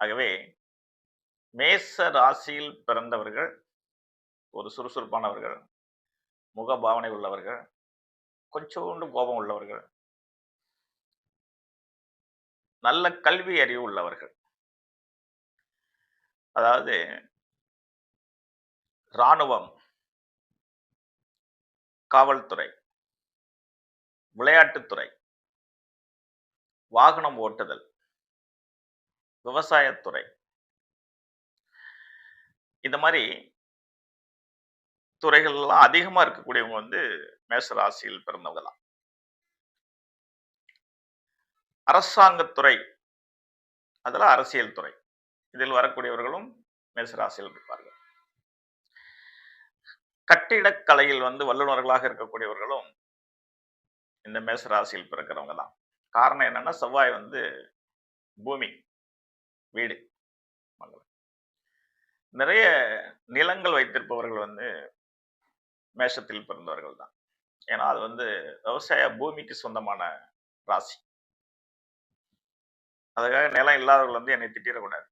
ஆகவே மேச ராசியில் பிறந்தவர்கள் ஒரு சுறுசுறுப்பானவர்கள் முகபாவனை உள்ளவர்கள் கொஞ்சோண்டு கோபம் உள்ளவர்கள் நல்ல கல்வி அறிவு உள்ளவர்கள். அதாவது இராணுவம் காவல்துறை விளையாட்டுத்துறை வாகனம் ஓட்டுதல் விவசாயத்துறை. இந்த மாதிரி துறைகள்லாம் அதிகமா இருக்கக்கூடியவங்க வந்து மேசராசியில் ராசியில் பிறந்தவங்க தான் அரசாங்கத்துறை அதில் அரசியல் துறை. இதில் வரக்கூடியவர்களும் மேசராசியில் இருப்பார்கள். கட்டிடக்கலையில் வந்து வல்லுநர்களாக இருக்கக்கூடியவர்களும் இந்த மேசராசியில் பிறக்கிறவங்க தான் காரணம் என்னன்னா செவ்வாய் வந்து பூமி. வீடு நிறைய நிலங்கள் வைத்திருப்பவர்கள் வந்து மேஷத்தில் பிறந்தவர்கள் தான். ஏன்னா அது வந்து விவசாய பூமிக்கு சொந்தமான ராசி. அதுக்காக நிலம் இல்லாதவர்கள் வந்து என்னை திட்டிடக்கூடாது.